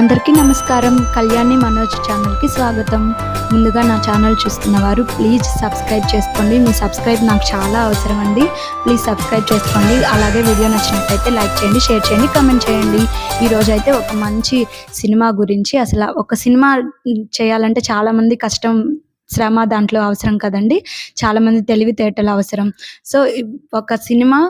అందరికీ నమస్కారం. కళ్యాణి మనోజ్ ఛానల్కి స్వాగతం. ముందుగా నా ఛానల్ చూస్తున్న వారు ప్లీజ్ సబ్స్క్రైబ్ చేసుకోండి. మీ సబ్స్క్రైబ్ నాకు చాలా అవసరం అండి. ప్లీజ్ సబ్స్క్రైబ్ చేసుకోండి. అలాగే వీడియో నచ్చినట్లయితే లైక్ చేయండి షేర్ చేయండి కామెంట్ చేయండి. ఈరోజు అయితే ఒక మంచి సినిమా గురించి అసలు ఒక సినిమా చేయాలంటే చాలామంది కష్టం శ్రమ దాంట్లో అవసరం కదండి. చాలామంది తెలివితేటలు అవసరం. సో ఒక సినిమా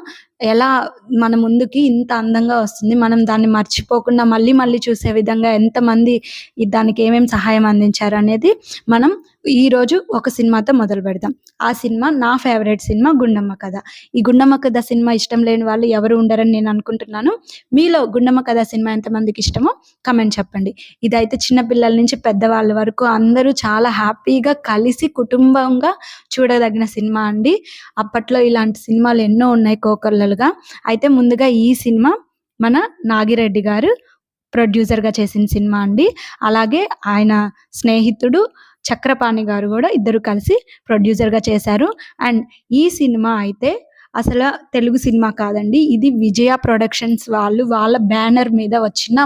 ఎలా మన ముందుకి ఇంత అందంగా వస్తుంది మనం దాన్ని మర్చిపోకుండా మళ్ళీ మళ్ళీ చూసే విధంగా ఎంతమంది దానికి ఏమేమి సహాయం అందించారు అనేది మనం ఈరోజు ఒక సినిమాతో మొదలు పెడదాం. ఆ సినిమా నా ఫేవరెట్ సినిమా గుండమ్మ కథ. ఈ గుండమ్మ కథ సినిమా ఇష్టం లేని వాళ్ళు ఎవరు ఉండరని నేను అనుకుంటున్నాను. మీలో గుండమ్మ కథ సినిమా ఎంతమందికి ఇష్టమో కమెంట్ చెప్పండి. ఇదైతే చిన్నపిల్లల నుంచి పెద్దవాళ్ళ వరకు అందరూ చాలా హ్యాపీగా కలిసి కుటుంబంగా చూడదగిన సినిమా అండి. అప్పట్లో ఇలాంటి సినిమాలు ఎన్నో ఉన్నాయి కోకల్లలుగా అయితే ముందుగా ఈ సినిమా మన నాగిరెడ్డి గారు ప్రొడ్యూసర్గా చేసిన సినిమా అండి. అలాగే ఆయన స్నేహితుడు చక్రపాణి గారు కూడా ఇద్దరు కలిసి ప్రొడ్యూసర్గా చేశారు. అండ్ ఈ సినిమా అయితే అసలు తెలుగు సినిమా కాదండి. ఇది విజయ ప్రొడక్షన్స్ వాళ్ళు వాళ్ళ బ్యానర్ మీద వచ్చిన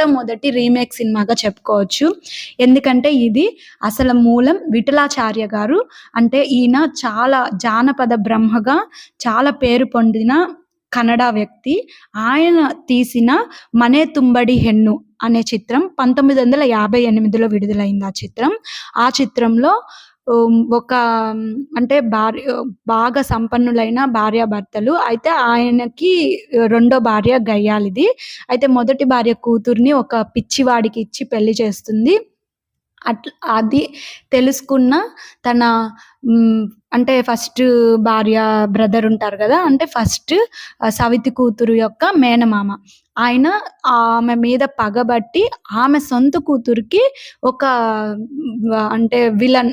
మొట్టమొదటి రీమేక్ సినిమాగా చెప్పుకోవచ్చు. ఎందుకంటే ఇది అసలు మూలం విఠలాచార్య గారు. అంటే ఈయన చాలా జానపద బ్రహ్మగా చాలా పేరు పొందిన కన్నడ వ్యక్తి. ఆయన తీసిన మనే తుంబడి హెన్ను అనే చిత్రం పంతొమ్మిది వందల యాభై ఎనిమిదిలో విడుదలైంది ఆ చిత్రం. ఆ చిత్రంలో ఒక అంటే భార్య బాగా సంపన్నులైన భార్యాభర్తలు. అయితే ఆయనకి రెండో భార్య గయ్యాలిది అయితే మొదటి భార్య కూతుర్ని ఒక పిచ్చివాడికి ఇచ్చి పెళ్ళి చేస్తుంది. అట్లా అది తెలుసుకున్న తన అంటే ఫస్ట్ భార్య బ్రదర్ ఉంటారు కదా అంటే ఫస్ట్ సవితి కూతురు యొక్క మేనమామ. ఆయన ఆమె మీద పగబట్టి ఆమె సొంత కూతురికి ఒక అంటే విలన్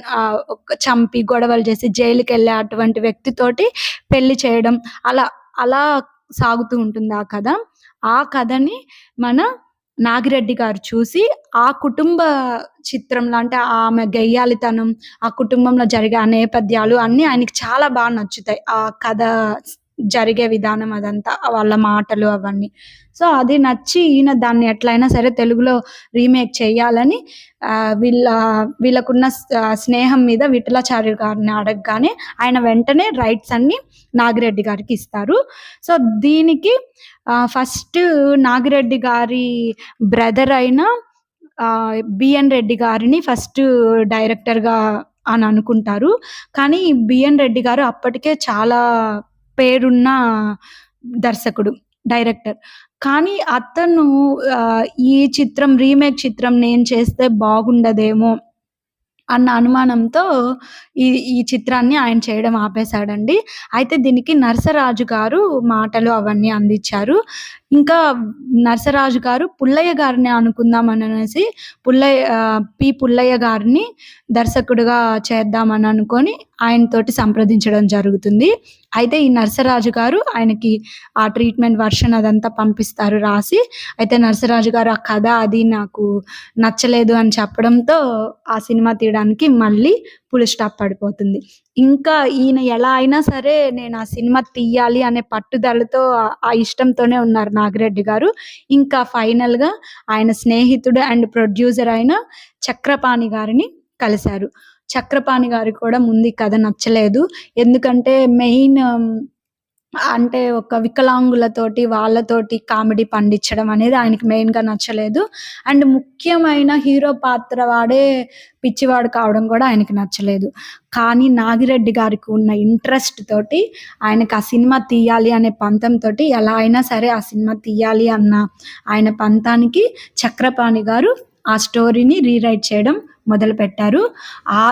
ఒక చంపి గొడవలు చేసి జైలుకి వెళ్ళే అటువంటి వ్యక్తితోటి పెళ్ళి చేయడం అలా అలా సాగుతూ ఉంటుంది ఆ కథ. ఆ కథని మన నాగిరెడ్డి గారు చూసి ఆ కుటుంబ చిత్రంలో అంటే ఆమె గెయ్యాలితనం ఆ కుటుంబంలో జరిగే నేపథ్యాలు అన్నీ ఆయనకి చాలా బాగా నచ్చుతాయి. ఆ కథ జరిగే విధానం అదంతా వాళ్ళ మాటలు అవన్నీ. సో అది నచ్చి ఈయన దాన్ని ఎట్లయినా సరే తెలుగులో రీమేక్ చేయాలని వీళ్ళ వీళ్ళకున్న స్నేహం మీద విఠలాచార్య గారిని అడగగానే ఆయన వెంటనే రైట్స్ అన్ని నాగిరెడ్డి గారికి ఇస్తారు. సో దీనికి ఫస్ట్ నాగిరెడ్డి గారి బ్రదర్ అయిన బిఎన్ రెడ్డి గారిని ఫస్ట్ డైరెక్టర్గా అని అనుకుంటారు. కానీ బిఎన్ రెడ్డి గారు అప్పటికే చాలా పేరున్న దర్శకుడు డైరెక్టర్. కానీ అతను ఈ చిత్రం రీమేక్ చిత్రం నేను చేస్తే బాగుండదేమో అన్న అనుమానంతో ఈ ఈ చిత్రాన్ని ఆయన చేయడం ఆపేశాడండి. అయితే దీనికి నరసరాజు గారు మాటలు అవన్నీ అందించారు. ఇంకా నరసరాజు గారు పుల్లయ్య గారిని అనుకుందామని అనేసి పుల్లయ్య పి పుల్లయ్య గారిని దర్శకుడుగా చేద్దామని అనుకొని ఆయనతోటి సంప్రదించడం జరుగుతుంది. అయితే ఈ నరసరాజు గారు ఆయనకి ఆ ట్రీట్మెంట్ వర్షన్ అదంతా పంపిస్తారు రాసి. అయితే నరసరాజు గారు ఆ కథ అది నాకు నచ్చలేదు అని చెప్పడంతో ఆ సినిమా తీయడానికి మళ్ళీ పులి స్టాప్ పడిపోతుంది. ఇంకా ఈయన ఎలా అయినా సరే నేను ఆ సినిమా తీయాలి అనే పట్టుదలతో ఆ- ఇష్టంతోనే ఉన్నారు నాగిరెడ్డి గారు. ఇంకా ఫైనల్గా ఆయన స్నేహితుడు అండ్ ప్రొడ్యూసర్ అయిన చక్రపాణి గారిని కలిశారు. చక్రపాణి గారికి కూడా ముందు కథ నచ్చలేదు. ఎందుకంటే మెయిన్ అంటే ఒక వికలాంగులతోటి వాళ్ళతోటి కామెడీ పండించడం అనేది ఆయనకి మెయిన్గా నచ్చలేదు. అండ్ ముఖ్యమైన హీరో పాత్ర వాడే పిచ్చివాడు కావడం కూడా ఆయనకి నచ్చలేదు. కానీ నాగిరెడ్డి గారికి ఉన్న ఇంట్రెస్ట్ తోటి ఆయనకి ఆ సినిమా తీయాలి అనే పంతంతో ఎలా అయినా సరే ఆ సినిమా తీయాలి అన్న ఆయన పంతానికి చక్రపాణి గారు ఆ స్టోరీని రీరైట్ చేయడం మొదలుపెట్టారు. ఆ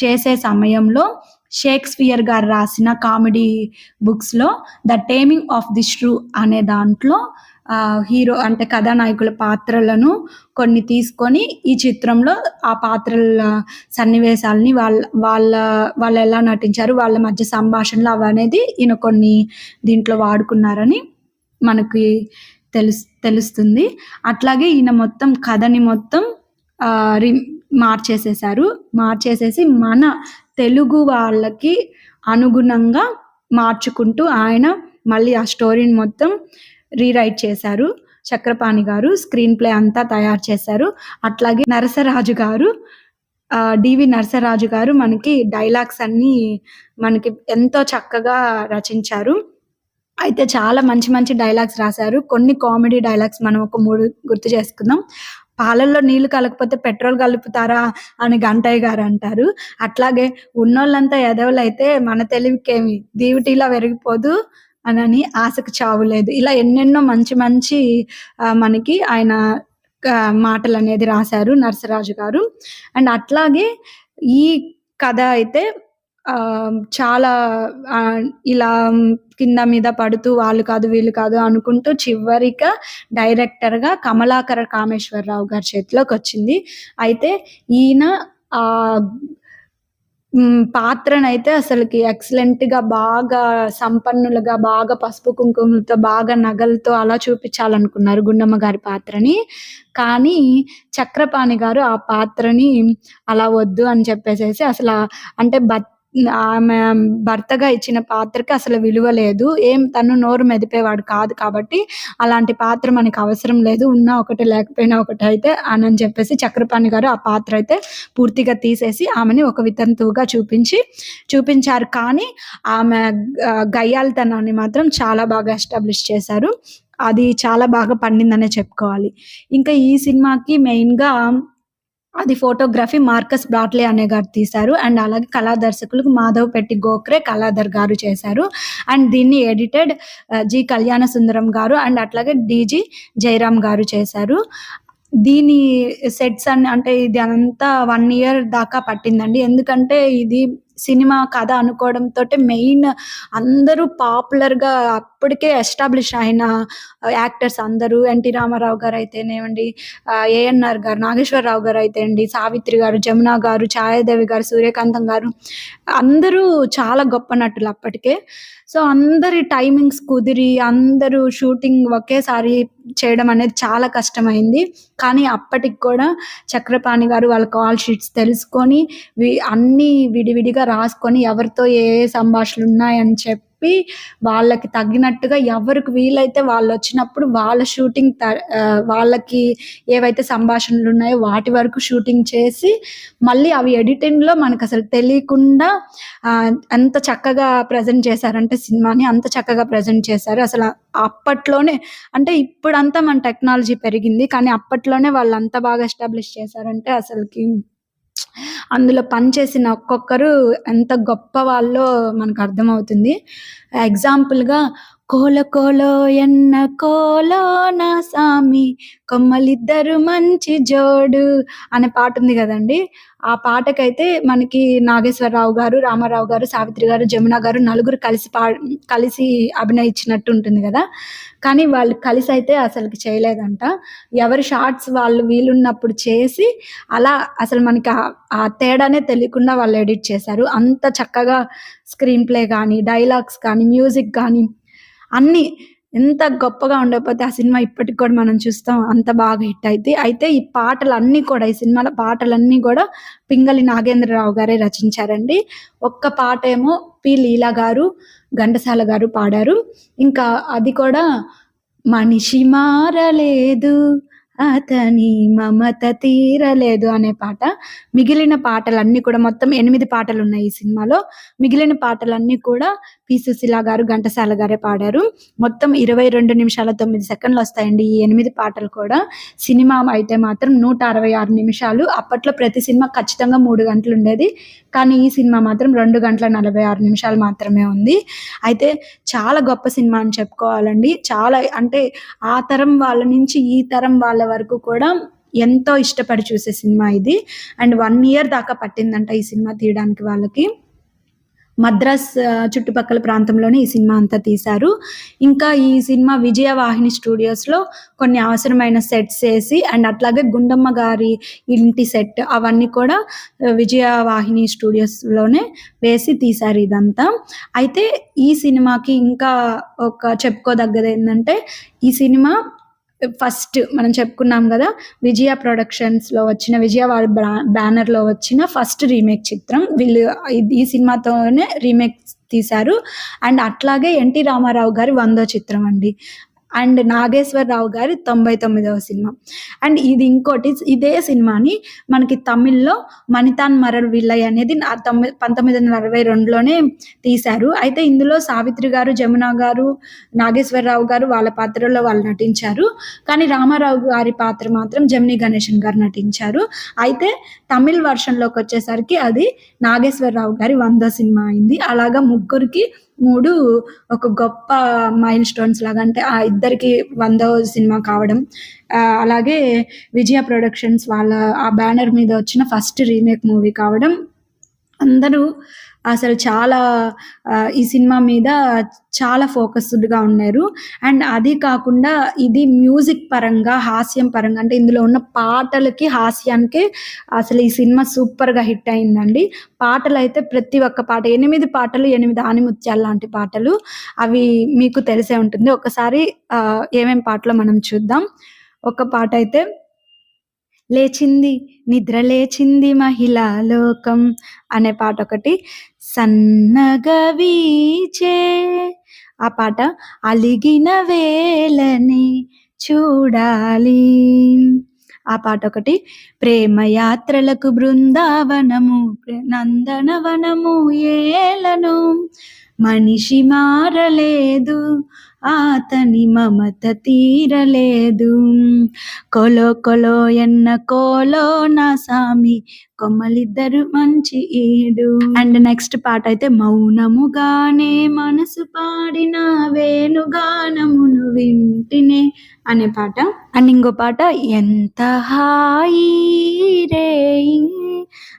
చేసే సమయంలో షేక్స్పియర్ గారు రాసిన కామెడీ బుక్స్లో the taming of the shrew అనే దాంట్లో హీరో అంటే కథానాయకుల పాత్రలను కొన్ని తీసుకొని ఈ చిత్రంలో ఆ పాత్రల సన్నివేశాలని వాళ్ళ వాళ్ళ వాళ్ళు ఎలా నటించారు వాళ్ళ మధ్య సంభాషణలు అవనేది ఈయన కొన్ని దీంట్లో వాడుకున్నారని మనకి తెలుస్ తెలుస్తుంది. అట్లాగే ఈయన మొత్తం కథని మొత్తం రి మార్చేసేసారు మార్చేసేసి మన తెలుగు వాళ్ళకి అనుగుణంగా మార్చుకుంటూ ఆయన మళ్ళీ ఆ స్టోరీని మొత్తం రీరైట్ చేశారు. చక్రపాణి గారు స్క్రీన్ ప్లే అంతా తయారు చేశారు. అట్లాగే నరసరాజు గారు డివి నరసరాజు గారు మనకి డైలాగ్స్ అన్ని మనకి ఎంతో చక్కగా రచించారు. అయితే చాలా మంచి మంచి డైలాగ్స్ రాశారు. కొన్ని కామెడీ డైలాగ్స్ మనం ఒక మూడు గుర్తు చేసుకుందాం. పాలల్లో నీళ్ళు కలకపోతే పెట్రోల్ కలుపుతారా అని గంటయ్య గారు అంటారు. అట్లాగే ఉన్నోళ్ళంతా ఎదవలైతే మన తెలివికేమి దీవిటీలా పెరిగిపోదు అనని ఆశకు చావు లేదు. ఇలా ఎన్నెన్నో మంచి మంచి ఆ, మనకి ఆయన మాటలు అనేది రాశారు నరసరాజు గారు. అండ్ అట్లాగే ఈ కథ అయితే చాలా ఇలా కింద మీద పడుతూ వాళ్ళు కాదు వీళ్ళు కాదు అనుకుంటూ చివరిగా డైరెక్టర్గా కమలాకర కామేశ్వరరావు గారి చేతిలోకి వచ్చింది. అయితే ఈయన ఆ పాత్రనైతే అసలుకి ఎక్సలెంట్గా బాగా సంపన్నులుగా బాగా పసుపు కుంకుమలతో బాగా నగలతో అలా చూపించాలనుకున్నారు గుండమ్మ గారి పాత్రని. కానీ చక్రపాణి గారు ఆ పాత్రని అలా వద్దు అని చెప్పేసేసి అసలు అంటే బత్ ఆమె భర్తగా ఇచ్చిన పాత్రకి అసలు విలువ లేదు. ఏం తను నోరు మెదిపేవాడు కాదు కాబట్టి అలాంటి పాత్ర మనకి అవసరం లేదు. ఉన్నా ఒకటి లేకపోయినా ఒకటి అయితే అని అని చెప్పేసి చక్రపాణి గారు ఆ పాత్ర అయితే పూర్తిగా తీసేసి ఆమెని ఒక వితంతువుగా చూపించి చూపించారు. కానీ ఆమె గయ్యాలతనాన్ని మాత్రం చాలా బాగా ఎస్టాబ్లిష్ చేశారు. అది చాలా బాగా పండిందనే చెప్పుకోవాలి. ఇంకా ఈ సినిమాకి మెయిన్గా అది ఫోటోగ్రఫీ మార్కస్ బ్రాట్లే అనే గారు తీశారు. అండ్ అలాగే కళా దర్శకులకు మాధవ్ పెట్టి గోఖరే కళాధర్ గారు చేశారు. అండ్ దీన్ని ఎడిటెడ్ జి కళ్యాణ సుందరం గారు అండ్ అట్లాగే డిజి జయరామ్ గారు చేశారు. దీని సెట్స్ అని అంటే ఇది అంతా వన్ ఇయర్ దాకా పట్టిందండి. ఎందుకంటే ఇది సినిమా కథ అనుకోవడంతో మెయిన్ అందరూ పాపులర్గా అప్పటికే ఎస్టాబ్లిష్ అయిన యాక్టర్స్ అందరూ. ఎన్టీ రామారావు గారు అయితేనేవండి ఏఎన్ఆర్ గారు నాగేశ్వరరావు గారు అయితే అండి సావిత్రి గారు జమున గారు ఛాయాదేవి గారు సూర్యకాంతం గారు. అందరూ చాలా గొప్ప నటులు అప్పటికే. సో అందరి టైమింగ్స్ కుదిరి అందరూ షూటింగ్ ఒకేసారి చేయడం అనేది చాలా కష్టమైంది. కానీ అప్పటికి కూడా చక్రపాణి గారు వాళ్ళ కాల్ షీట్స్ తెలుసుకొని వి అన్నీ విడివిడిగా రాసుకొని ఎవరితో ఏ ఏ సంభాషణలు ఉన్నాయని చెప్పి వాళ్ళకి తగినట్టుగా ఎవరికి వీలైతే వాళ్ళు వచ్చినప్పుడు వాళ్ళ షూటింగ్ త- వాళ్ళకి ఏవైతే సంభాషణలు ఉన్నాయో వాటి వరకు షూటింగ్ చేసి మళ్ళీ అవి ఎడిటింగ్లో మనకు అసలు తెలియకుండా ఎంత చక్కగా ప్రజెంట్ చేశారంటే సినిమాని అంత చక్కగా ప్రజెంట్ చేశారు. అసలు అప్పట్లోనే అంటే ఇప్పుడంతా మన టెక్నాలజీ పెరిగింది కానీ అప్పట్లోనే వాళ్ళు అంత బాగా ఎస్టాబ్లిష్ చేశారంటే అసలుకి అందులో పనిచేసిన ఒక్కొక్కరు ఎంత గొప్ప వాళ్ళో మనకు అర్థమవుతుంది. ఎగ్జాంపుల్గా కోల కోలో ఎన్న కోలో నా సామి. కొమ్మలిద్దరు మంచి జోడు అనే పాట ఉంది కదండి. ఆ పాటకైతే మనకి నాగేశ్వరరావు గారు రామారావు గారు సావిత్రి గారు జమున గారు నలుగురు కలిసి పా కలిసి అభినయించినట్టు ఉంటుంది కదా. కానీ వాళ్ళు కలిసి అయితే అసలుకి చేయలేదంట. ఎవరి షార్ట్స్ వాళ్ళు వీలున్నప్పుడు చేసి అలా అసలు మనకి ఆ- ఆ తేడానే తెలియకుండా వాళ్ళు ఎడిట్ చేశారు. అంత చక్కగా స్క్రీన్ ప్లే కానీ డైలాగ్స్ కానీ మ్యూజిక్ కానీ అన్ని ఎంత గొప్పగా ఉండకపోతే ఆ సినిమా ఇప్పటికి కూడా మనం చూస్తాం అంత బాగా హిట్ అయితే. అయితే ఈ పాటలు అన్నీ కూడా ఈ సినిమాలో పాటలన్నీ కూడా పింగళి నాగేంద్రరావు గారే రచించారండి. ఒక్క పాట ఏమో పి లీలా గారు ఘంటసాల గారు పాడారు. ఇంకా అది కూడా మనిషి మారలేదు అతని మమత తీరలేదు అనే పాట. మిగిలిన పాటలన్నీ కూడా మొత్తం ఎనిమిది పాటలు ఉన్నాయి ఈ సినిమాలో. మిగిలిన పాటలన్నీ కూడా పి సుశీల గారు ఘంటసాల గారే పాడారు. మొత్తం ఇరవై రెండు నిమిషాల తొమ్మిది సెకండ్లు వస్తాయండి ఈ ఎనిమిది పాటలు కూడా. సినిమా అయితే మాత్రం నూట అరవై ఆరు నిమిషాలు. అప్పట్లో ప్రతి సినిమా ఖచ్చితంగా మూడు గంటలు ఉండేది. కానీ ఈ సినిమా మాత్రం రెండు గంటల నలభై ఆరు నిమిషాలు మాత్రమే ఉంది. అయితే చాలా గొప్ప సినిమా అని చెప్పుకోవాలండి. చాలా అంటే ఆ తరం వాళ్ళ నుంచి ఈ తరం వాళ్ళ వరకు కూడా ఎంతో ఇష్టపడి చూసే సినిమా ఇది. అండ్ వన్ ఇయర్ దాకా పట్టిందంట ఈ సినిమా తీయడానికి వాళ్ళకి. మద్రాస్ చుట్టుపక్కల ప్రాంతంలోనే ఈ సినిమా అంతా తీశారు. ఇంకా ఈ సినిమా విజయవాహిని స్టూడియోస్లో కొన్ని అవసరమైన సెట్స్ వేసి అండ్ అట్లాగే గుండమ్మ గారి ఇంటి సెట్ అవన్నీ కూడా ఆ, విజయవాహిని స్టూడియోస్లోనే వేసి తీశారు ఇదంతా. అయితే ఈ సినిమాకి ఇంకా ఒక చెప్పుకోదగ్గది ఏంటంటే ఈ సినిమా ఫస్ట్ మనం చెప్పుకున్నాం కదా విజయ ప్రొడక్షన్స్లో వచ్చిన విజయ వాళ్ళ బ్యానర్లో వచ్చిన ఫస్ట్ రీమేక్ చిత్రం. వీళ్ళు ఈ సినిమాతోనే రీమేక్ తీశారు. అండ్ అట్లాగే ఎన్టీ రామారావు గారి వందో చిత్రం అండి. అండ్ నాగేశ్వరరావు గారి తొంభై తొమ్మిదవ సినిమా. అండ్ ఇది ఇంకోటి ఇదే సినిమాని మనకి తమిళ్ళో మణితాన్ మరల్ విల్లయ్ అనేది తొమ్మిది పంతొమ్మిది వందల అరవై రెండులోనే తీశారు. అయితే ఇందులో సావిత్రి గారు జమున గారు నాగేశ్వరరావు గారు వాళ్ళ పాత్రలో వాళ్ళు నటించారు. కానీ రామారావు గారి పాత్ర మాత్రం జమిని గణేశన్ గారు నటించారు. అయితే తమిళ్ వర్షన్లోకి వచ్చేసరికి అది నాగేశ్వరరావు గారి వంద సినిమా అయింది. అలాగా ముగ్గురికి మూడు ఒక గొప్ప మైల్ స్టోన్స్ లాగా అంటే ఆ ఇద్దరికి వందో సినిమా కావడం. ఆ, అలాగే విజయ ప్రొడక్షన్స్ వాళ్ళ ఆ బ్యానర్ మీద వచ్చిన ఫస్ట్ రీమేక్ మూవీ కావడం. అందరూ అసలు చాలా ఈ సినిమా మీద చాలా ఫోకస్డ్గా ఉన్నారు. అండ్ అది కాకుండా ఇది మ్యూజిక్ పరంగా హాస్యం పరంగా అంటే ఇందులో ఉన్న పాటలకి హాస్యానికి అసలు ఈ సినిమా సూపర్గా హిట్ అయిందండి. పాటలు అయితే ప్రతి ఒక్క పాట ఎనిమిది పాటలు ఎనిమిది ఆనిముత్యాలు లాంటి పాటలు అవి మీకు తెలిసే ఉంటుంది. ఒకసారి ఏమేమి ఏమేం పాటలో మనం చూద్దాం. ఒక పాట అయితే లేచింది నిద్ర లేచింది మహిళా లోకం అనే పాట ఒకటి. సన్నగా వీచే ఆ పాట అలిగిన వేలని చూడాలి. ఆ పాట ఒకటి ప్రేమ యాత్రలకు బృందావనము నందనవనము ఏలను మనిషి మారలేదు ఆతని మమత తీరలేదు. కొలో కొలో ఎన్న కోలో నా సామి కొమ్మలిద్దరు మంచి ఈడు. అండ్ నెక్స్ట్ పాట అయితే మౌనముగానే మనసు పాడిన వేణుగానమును వింటినే అనే పాట. అండ్ ఇంకో పాట ఎంత హాయి రే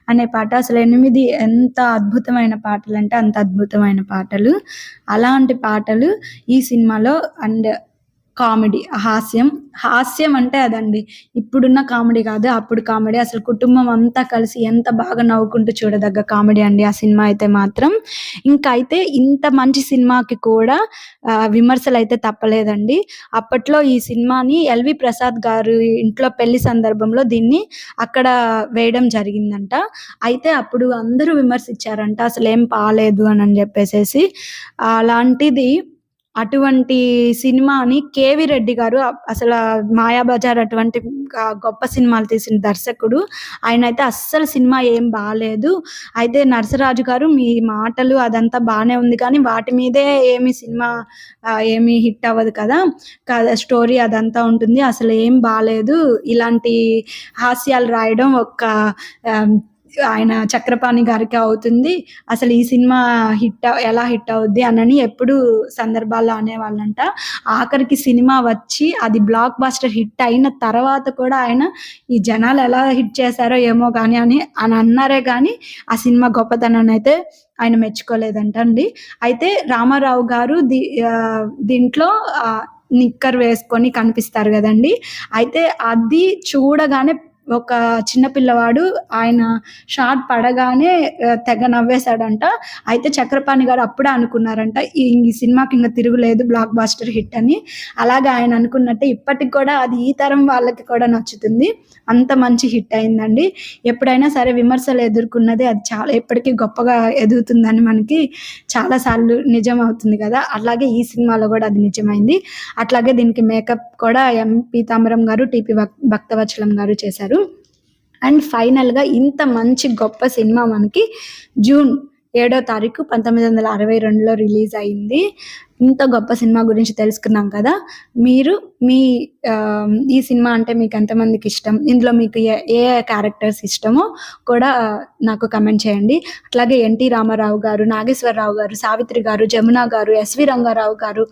అనే పాట. అసలు ఎనిమిది ఎంత అద్భుతమైన పాటలు అంటే అంత అద్భుతమైన పాటలు. అలాంటి పాటలు ఈ సినిమాలో అండ్ కామెడీ. హాస్యం. హాస్యం అంటే అదండి. ఇప్పుడున్న కామెడీ కాదు అప్పుడు కామెడీ. అసలు కుటుంబం అంతా కలిసి ఎంత బాగా నవ్వుకుంటూ చూడదగ్గ కామెడీ అండి ఆ సినిమా అయితే మాత్రం. ఇంకా అయితే ఇంత మంచి సినిమాకి కూడా విమర్శలు అయితే తప్పలేదండి. అప్పట్లో ఈ సినిమాని ఎల్వి ప్రసాద్ గారు ఇంట్లో పెళ్ళి సందర్భంలో దీన్ని అక్కడ వేయడం జరిగిందంట. అయితే అప్పుడు అందరూ విమర్శించారంట అసలు ఏం పాలేదు అని అని చెప్పేసేసి. అలాంటిది అటువంటి సినిమాని కేవి రెడ్డి గారు అసలు మాయాబజార్ అటువంటి గొప్ప సినిమాలు తీసిన దర్శకుడు. ఆయన అయితే అస్సలు సినిమా ఏం బాగాలేదు అయితే నరసరాజు గారు మీ మాటలు అదంతా బాగానే ఉంది కానీ వాటి మీదే ఏమి సినిమా ఏమి హిట్ అవ్వదు కదా. కదా స్టోరీ అదంతా ఉంటుంది. అసలు ఏం బాగాలేదు ఇలాంటి హాస్యాలు రాయడం ఒక ఆయన చక్రపాణి గారికి అవుతుంది. అసలు ఈ సినిమా హిట్ ఎలా హిట్ అవుద్ది అనని ఎప్పుడు సందర్భాల్లో అనేవాళ్ళంట. ఆఖరికి సినిమా వచ్చి అది బ్లాక్ బాస్టర్ హిట్ అయిన తర్వాత కూడా ఆయన ఈ జనాలు ఎలా హిట్ చేశారో ఏమో కానీ అని అని అన్నారే కానీ ఆ సినిమా గొప్పతనాన్ని అయితే ఆయన మెచ్చుకోలేదంట అండి అయితే రామారావు గారు దీ దీంట్లో నిక్కర్ వేసుకొని కనిపిస్తారు కదండి. అయితే అది చూడగానే ఒక చిన్న పిల్లవాడు ఆయన షార్ట్ పడగానే తెగ నవ్వేశాడంట. అయితే చక్రపాణి గారు అప్పుడే అనుకున్నారంట ఈ సినిమాకి ఇంకా తిరుగులేదు బ్లాక్ బాస్టర్ హిట్ అని. అలాగే ఆయన అనుకున్నట్టే ఇప్పటికి కూడా అది ఈ తరం వాళ్ళకి కూడా నచ్చుతుంది. అంత మంచి హిట్ అయిందండి. ఎప్పుడైనా సరే విమర్శలు ఎదుర్కొన్నది అది చాలా ఎప్పటికీ గొప్పగా ఎదుగుతుందని మనకి చాలాసార్లు నిజం అవుతుంది కదా. అలాగే ఈ సినిమాలో కూడా అది నిజమైంది. అట్లాగే దీనికి మేకప్ కూడా ఎం పీతాంబరం గారు టిపి భక్తవచలం గారు చేశారు. అండ్ ఫైనల్గా ఇంత మంచి గొప్ప సినిమా మనకి జూన్ ఏడో తారీఖు పంతొమ్మిది వందల అరవై రెండులో రిలీజ్ అయింది. ఇంత గొప్ప సినిమా గురించి తెలుసుకున్నాం కదా. మీరు మీ ఈ సినిమా అంటే మీకు ఎంతమందికి ఇష్టం? ఇందులో మీకు ఏ ఏ క్యారెక్టర్స్ ఇష్టమో కూడా నాకు కమెంట్ చేయండి. అట్లాగే ఎన్టీ రామారావు గారు నాగేశ్వరరావు గారు సావిత్రి గారు జమున గారు ఎస్వి రంగారావు గారు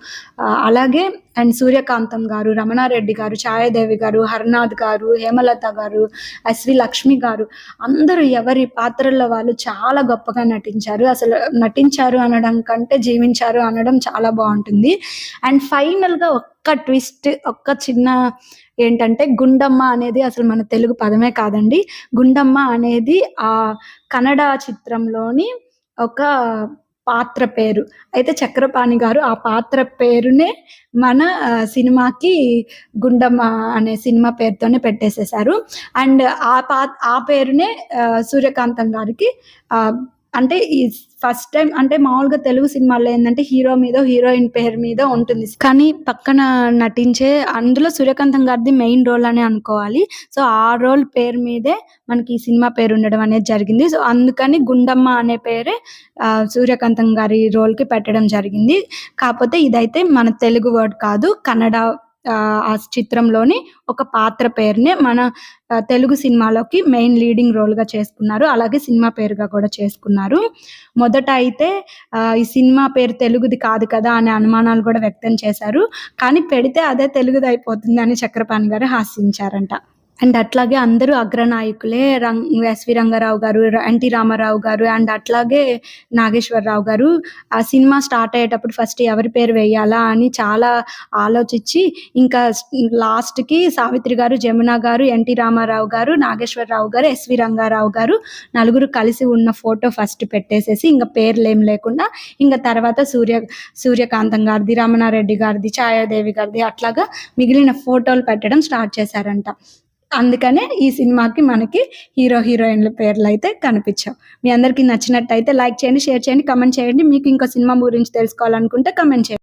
అలాగే అండ్ సూర్యకాంతం గారు రమణారెడ్డి గారు ఛాయాదేవి గారు హర్నాథ్ గారు హేమలత గారు ఎస్వి లక్ష్మి గారు. అందరూ ఎవరి పాత్రల్లో వాళ్ళు చాలా గొప్పగా నటించారు. అసలు నటించారు అనడం కంటే జీవించారు అనడం చాలా బాగుంటుంది. అండ్ ఫైనల్గా ఒక్క ట్విస్ట్ ఒక్క చిన్న ఏంటంటే గుండమ్మ అనేది అసలు మన తెలుగు పదమే కాదండి. గుండమ్మ అనేది ఆ కన్నడ చిత్రంలోని ఒక పాత్ర పేరు. అయితే చక్రపాణి గారు ఆ పాత్ర పేరునే మన సినిమాకి గుండమ్మ అనే సినిమా పేరుతోనే పెట్టేసేసారు అండ్ ఆ పా ఆ పేరునే సూర్యకాంతం గారికి ఆ, అంటే ఈ ఫస్ట్ టైం అంటే మామూలుగా తెలుగు సినిమాల్లో ఏంటంటే హీరో మీద హీరోయిన్ పేరు మీద ఉంటుంది. కానీ పక్కన నటించే అందులో సూర్యకాంతం గారిది మెయిన్ రోల్ అని అనుకోవాలి. సో ఆ రోల్ పేరు మీదే మనకి ఈ సినిమా పేరు ఉండడం అనేది జరిగింది. సో అందుకని గుండమ్మ అనే పేరే సూర్యకాంతం గారి రోల్కి పెట్టడం జరిగింది. కాకపోతే ఇదైతే మన తెలుగు వర్డ్ కాదు కన్నడ ఆ, ఆ చిత్రంలోని ఒక పాత్ర పేరునే మన తెలుగు సినిమాలోకి మెయిన్ లీడింగ్ రోల్గా చేసుకున్నారు. అలాగే సినిమా పేరుగా కూడా చేసుకున్నారు. మొదట అయితే ఆ, ఈ సినిమా పేరు తెలుగుది కాదు కదా అనే అనుమానాలు కూడా వ్యక్తం చేశారు. కానీ పెడితే అదే తెలుగుది అయిపోతుంది అని చక్రపాణి గారు హాస్యించారంట. అండ్ అట్లాగే అందరూ అగ్రనాయకులే రంగ్ ఎస్వి రంగారావు గారు ఎన్టీ రామారావు గారు అండ్ అట్లాగే నాగేశ్వరరావు గారు. ఆ సినిమా స్టార్ట్ అయ్యేటప్పుడు ఫస్ట్ ఎవరి పేరు వేయాలా అని చాలా ఆలోచించి ఇంకా లాస్ట్కి సావిత్రి గారు జమున గారు ఎన్టీ రామారావు గారు నాగేశ్వరరావు గారు ఎస్వి రంగారావు గారు నలుగురు కలిసి ఉన్న ఫోటో ఫస్ట్ పెట్టేసేసి ఇంకా పేర్లు ఏం లేకుండా ఇంకా తర్వాత సూర్య సూర్యకాంతం గారిది రమణారెడ్డి గారిది ఛాయాదేవి గారిది అట్లాగా మిగిలిన ఫోటోలు పెట్టడం స్టార్ట్ చేశారంట. అందుకనే ఈ సినిమాకి మనకి హీరో హీరోయిన్ల పేర్లు అయితే కనిపించావు. మీ అందరికీ నచ్చినట్టయితే లైక్ చేయండి షేర్ చేయండి కమెంట్ చేయండి. మీకు ఇంకో సినిమా గురించి తెలుసుకోవాలనుకుంటే కమెంట్ చేయండి.